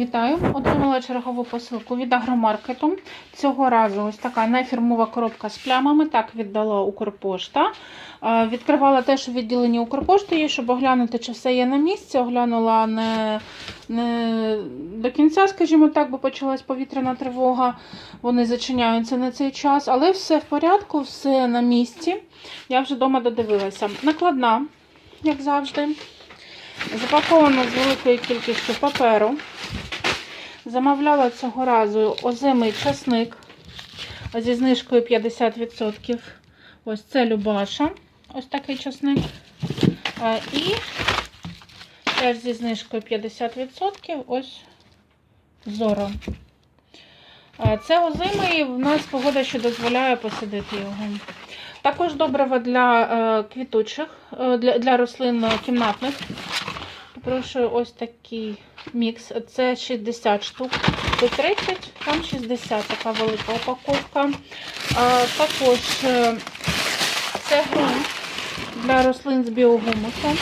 Вітаю! Отримала чергову посилку від агромаркету. Цього разу ось така нефірмова коробка з плямами. Так віддала Укрпошта. Е, Відкривала теж у відділенні Укрпошти, щоб оглянути, чи все є на місці. Оглянула не, не до кінця, скажімо так, бо почалась повітряна тривога. Вони зачиняються на цей час, але все в порядку, все на місці. Я вже вдома додивилася. Накладна, як завжди. Запаковано з великою кількістю паперу. Замовляла цього разу озимий часник зі знижкою 50%. Ось це Любаша. Ось такий часник. І теж зі знижкою 50%. Ось Зоро. Це озимий, в нас погода, що дозволяє посадити його. Також добрива для е, квітучих, е, для, для рослин кімнатних. Прошу ось такий мікс. Це 60 штук. Тут 30, там 60, така велика упаковка. А, також е, це ґрунт для рослин з біогумусом.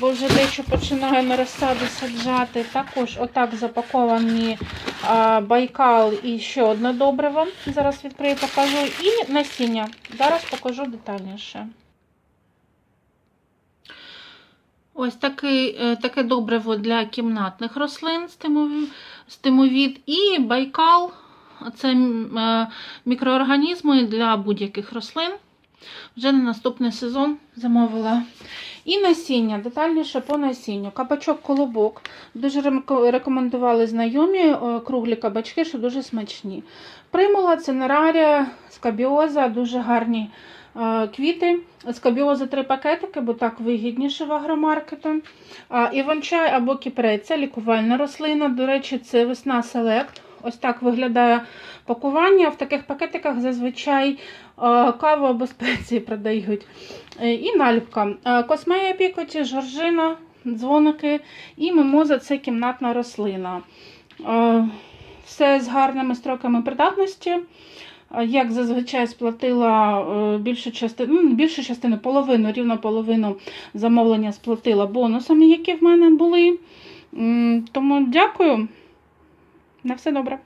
Бо вже дещо починаю на розсаду саджати. Також отак запаковані а, байкал і ще одне добриво. Зараз відкрию, покажу. І насіння. Зараз покажу детальніше. Ось такий, е, таке добриво для кімнатних рослин стимові- стимовід і байкал це е, мікроорганізми для будь-яких рослин. Вже на наступний сезон замовила. І насіння, детальніше по насінню. Кабачок колобок. Дуже рекомендували знайомі е, круглі кабачки, що дуже смачні. Примула, цинерарія, скабіоза, дуже гарні е, квіти. Скабіоза три пакетики, бо так вигідніше в агромаркету. Іван-чай або кіпрець це лікувальна рослина. До речі, це весна селект. Ось так виглядає пакування. В таких пакетиках зазвичай е, каву або спеції продають. Е, І наліпка. Е, Космея пікоті, жоржина, дзвоники і мимоза це кімнатна рослина. Е, Все з гарними строками придатності. Як зазвичай сплатила е, більшу частину, ну, більшу частину, половину, рівно половину замовлення сплатила бонусами, які в мене були. Тому дякую. На все добре.